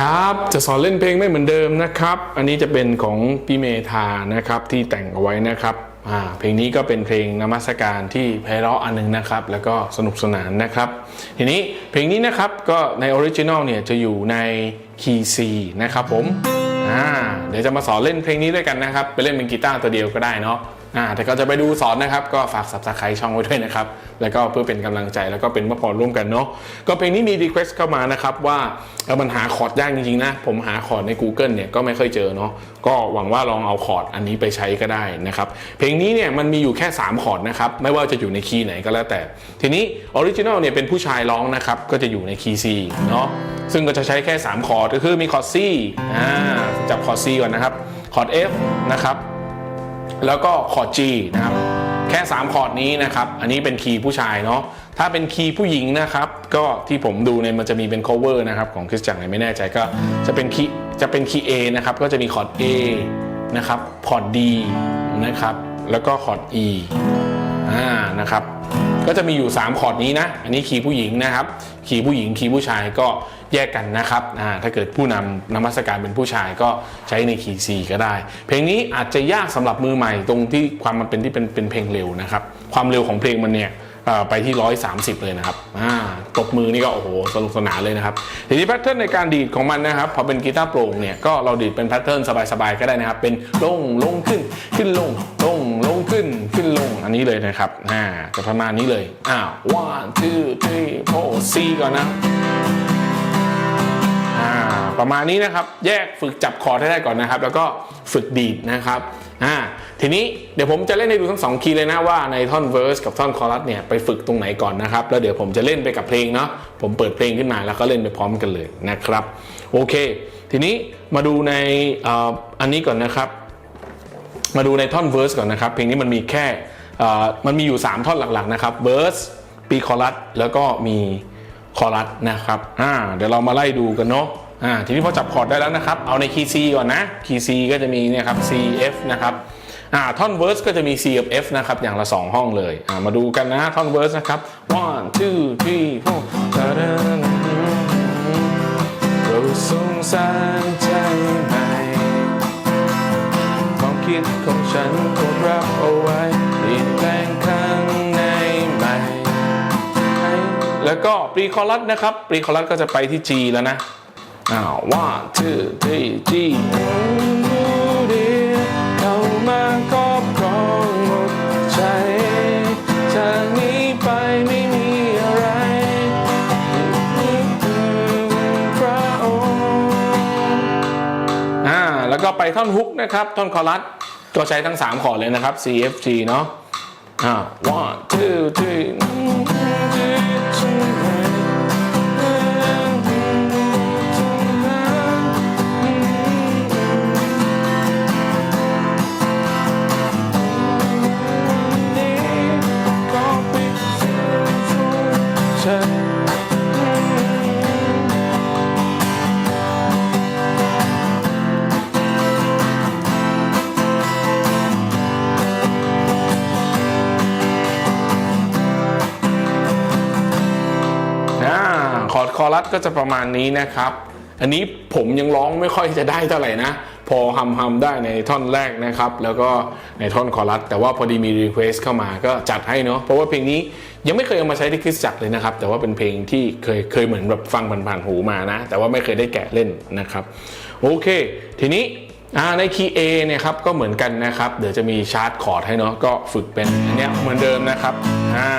ครับ จะสอนเล่นเพลงไม่เหมือนเดิมนะครับ อันนี้จะเป็นของพี่เมธานะครับที่แต่งเอาไว้นะครับเพลงนี้ก็เป็นเพลงนมัสการที่ไพเราะอันหนึงนะครับ แล้วก็สนุกสนานนะครับ ทีนี้เพลงนี้นะครับก็ในออริจินอลเนี่ยจะอยู่ในคีย์ C นะครับผมเดี๋ยวจะมาสอนเล่นเพลงนี้ด้วยกันนะครับ ไปเล่นเป็นกีตาร์ตัวเดียวก็ได้เนาะ อ่าแต่ก็จะไปดูสอนนะครับ ก็ฝาก subscribe ช่องไว้ด้วยนะครับ แล้วก็เพื่อเป็นกำลังใจแล้วก็เป็นมะพร้าวร่วมกันเนาะก็เพลงนี้มี request เข้ามานะครับว่าเออมันหาคอร์ดยากจริงๆนะ ผมหาคอร์ดใน Google เนี่ยก็ไม่ค่อยเจอเนาะก็หวังว่าลองเอาคอร์ดอันนี้ไปใช้ก็ได้นะครับ เพลงนี้เนี่ยมันมีอยู่แค่ 3 คอร์ดนะครับไม่ว่าจะอยู่ในคีย์ไหนก็แล้วแต่ ทีนี้ออริจินอลเนี่ยเป็นผู้ชายร้องนะครับก็จะอยู่ในคีย์ C เนาะซึ่งก็จะใช้แค่ 3 คอร์ดก็คือมีคอร์ด C อ่าจับคอร์ด C ก่อนนะครับคอร์ด F นะครับ แล้วก็คอร์ด G นะครับ แค่ 3 คอร์ดนี้นะครับ อันนี้เป็นคีย์ผู้ชายเนาะถ้าเป็นคีย์ผู้หญิงนะครับ ก็ที่ผมดูเนี่ยมันจะมีเป็น cover นะครับ ของคริสจังไหนไม่แน่ใจก็จะเป็นคีย์จะเป็นคีย์ A นะครับ ก็จะมีคอร์ด A นะครับคอร์ด D นะครับ แล้วก็คอร์ด E อ่านะครับ ก็จะมีอยู่ 3 คอร์ดนี้นะ อันนี้คีย์ผู้หญิงนะครับ คีย์ผู้หญิง คีย์ผู้ชายก็แยกกันนะครับถ้าเกิดผู้นำนมัสการเป็นผู้ชายก็ใช้ในคีย์ C ก็ได้ เพลงนี้อาจจะยากสำหรับมือใหม่ตรงที่ความมันเป็นที่เป็นเป็นเพลงเร็วนะครับ ความเร็วของเพลงมันเนี่ย ไปที่ 130 เลยนะครับตบมือนี่ก็โอ้โหสนุกสนานเลยนะครับ ทีนี้แพทเทิร์นในการดีดของมันนะครับ พอเป็นกีตาร์โปร่งเนี่ยก็เราดีดเป็นแพทเทิร์นสบายๆก็ได้นะครับ เป็นลงลงขึ้นขึ้นลงลงลงขึ้นขึ้นลงอันนี้เลยนะครับอ่าจะประมาณนี้เลยอ้าว one two three four C ก่อนนะประมาณนี้นะครับ แยกฝึกจับคอร์ดให้ได้ก่อนนะครับ แล้วก็ฝึกดีดนะครับอ่า ทีนี้เดี๋ยวผมจะเล่นให้ดูทั้งสองคีย์เลยนะว่าในท่อนเวอร์สกับท่อนคอรัสเนี่ยไปฝึกตรงไหนก่อนนะครับ แล้วเดี๋ยวผมจะเล่นไปกับเพลงเนาะผมเปิดเพลงขึ้นมาแล้วก็เล่นไปพร้อมกันเลยนะครับโอเค ทีนี้มาดูในอ,อันนี้ก่อนนะครับ มาดูในท่อนเวอร์สก่อนนะครับ เพลงนี้มันมีแค่มันมีอยู่ 3 ท่อนหลักๆนะครับเวอร์สปีคอรัสแล้วก็มีคอรัสนะครับอ่าเดี๋ยวเรามาไล่ดูกันเนาะอ่าทีนี้พอจับคอร์ดได้แล้วนะครับ เอาในคีย์ C ก่อนนะคีย์ C ก็จะมีเนี่ยครับ C F นะครับ อ่าท่อนเวอร์สก็จะมี C กับ F นะครับ อย่างละ 2 ห้องเลยอ่ามาดูกันนะท่อนเวอร์สนะครับ one two three four เราสงสารใจไหมความคิดของฉันกดรับเอาไว้เปลี่ยนแปลงข้างในใหม่ใแล้วก็ปรีคอรัสนะครับ ปรีคอรัสก็จะไปที่ G แล้วนะอ้าว one two three G ไปท่อนฮุกนะครับ ท่อนคอรัสก็ใช้ทั้ง 3 ขอร์ดเลยนะครับ C F G เนาะอ่า one two three ร์ดก็จะประมาณนี้นะครับ อันนี้ผมยังร้องไม่ค่อยจะได้เท่าไหร่นะ พอฮัมฮัมได้ในท่อนแรกนะครับ แล้วก็ในท่อนคอรัส แต่ว่าพอดีมีรีเควสเข้ามาก็จัดให้เนาะเพราะว่าเพลงนี้ยังไม่เคยเอามาใช้ที่คริสจักรเลยนะครับ แต่ว่าเป็นเพลงที่เคยเคยเหมือนแบบฟังผ่านๆหูมานะ แต่ว่าไม่เคยได้แกะเล่นนะครับ โอเค ทีนี้ในคีย์ A เนี่ยครับก็เหมือนกันนะครับ เดี๋ยวจะมีชาร์ตคอร์ดให้เนาะก็ฝึกเป็นอันเนี้ยเหมือนเดิมนะครับอ่า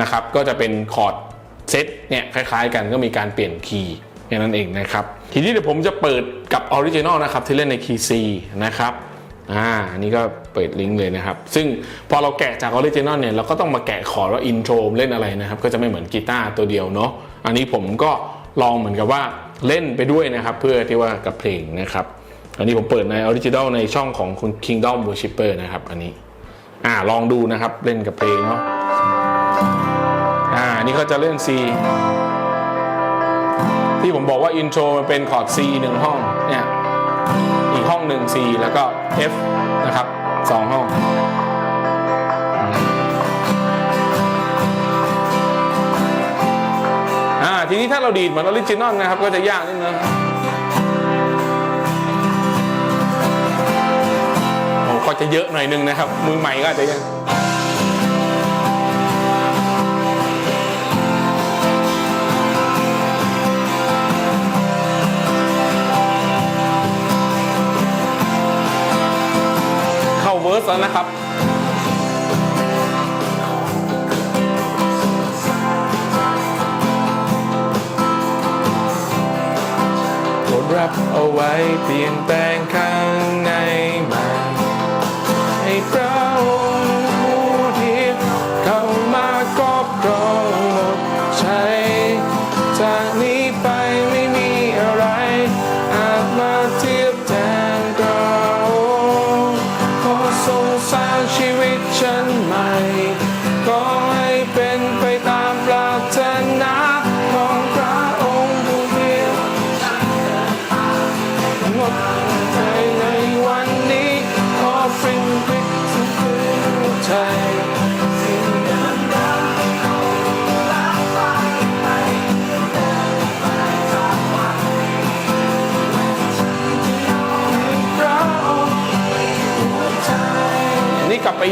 นะครับก็จะเป็นคอร์ด เซตเนี่ยคล้ายๆกันก็มีการเปลี่ยนคีย์แค่นั้นเองนะครับ ทีนี้เดี๋ยวผมจะเปิดกับออริจินอลนะครับที่เล่นในคีย์ C นะครับอ่าอันนี้ก็เปิดลิงก์เลยนะครับ ซึ่งพอเราแกะจากออริจินอลเนี่ยเราก็ต้องมาแกะคอว่าอินโทรเล่นอะไรนะครับ ก็จะไม่เหมือนกีตาร์ตัวเดียวเนาะอันนี้ผมก็ลองเหมือนกับว่าเล่นไปด้วยนะครับ เพื่อที่ว่ากับเพลงนะครับ อันนี้ผมเปิดในออริจินอลในช่องของคุณ Kingdom Worshipper นะครับ อันนี้อ่าลองดูนะครับเล่นกับเพลงเนาะ นี้ก็จะเล่น C ที่ผมบอกว่าอินโทรมันเป็นคอร์ด C หนึ่งห้องเนี่ยอีกห้องหนึ่ง C แล้วก็ F นะครับสองห้องอ่าทีนี้ถ้าเราดีดเหมือนออริจินอลนะครับ ก็จะยากนิดนึงก็จะเยอะหน่อยนึงนะครับ มือใหม่ก็อาจจะยัง เข้าเวิร์สนะครับดรับเอาไว้เปลี่ยนแปลงค่า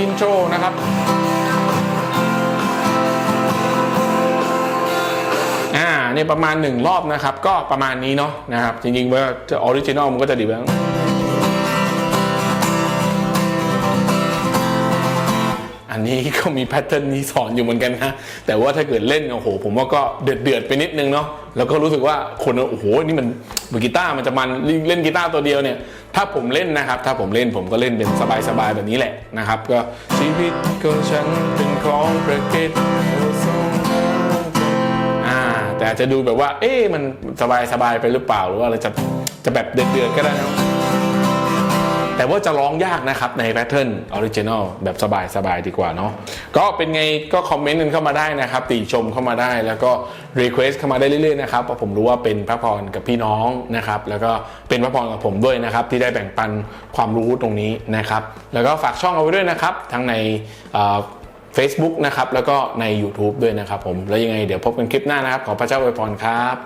นนี้กลับไปอินโทรนะครับอ่านี่ประมาณหนึ่งรอบนะครับ ก็ประมาณนี้เนาะนะครับ จริงๆว่าออริจินอลมันก็จะดีบ้าง นี้ก็มีแพทเทิร์นนี้สอนอยู่เหมือนกันนะแต่ว่าถ้าเกิดเล่นโอ้โห ผมว่าก็เดือดเดือดไปนิดนึงเนาะแล้วก็รู้สึกว่าคนโอ้โหนี่มันมือกีตาร์มันจะมันเล่นกีตาร์ตัวเดียวเนี่ย ถ้าผมเล่นนะครับ ถ้าผมเล่นผมก็เล่นเป็นสบายๆแบบนี้แหละนะครับ ก็ชีวิตของฉันเป็นของประเกตแต่อาจจะดูแบบว่า เอ๊ะมันสบายสบายไปหรือเปล่าหรือว่าเรจะจะแบบเดือดเดือดๆก็ได้นะ แต่ว่าจะร้องยากนะครับในแพทเทิร์นออริจินอลแบบสบายสบายดีกว่าเนาะก็เป็นไงก็คอมเมนต์กันเข้ามาได้นะครับติชมเข้ามาได้ แล้วก็รีเควสเข้ามาได้เรื่อยๆนะครับเพราะผมรู้ว่าเป็นพระพรกับพี่น้องนะครับแล้วก็เป็นพระพรกับผมด้วยนะครับที่ได้แบ่งปันความรู้ตรงนี้นะครับแล้วก็ฝากช่องเอาไว้ด้วยนะครับทั้งในเอ่อ Facebook นะครับแล้วก็ใน YouTube ด้วยนะครับผมแล้วยังไงเดี๋ยวพบกันคลิปหน้านะครับขอพระเจ้าอวยพรครับ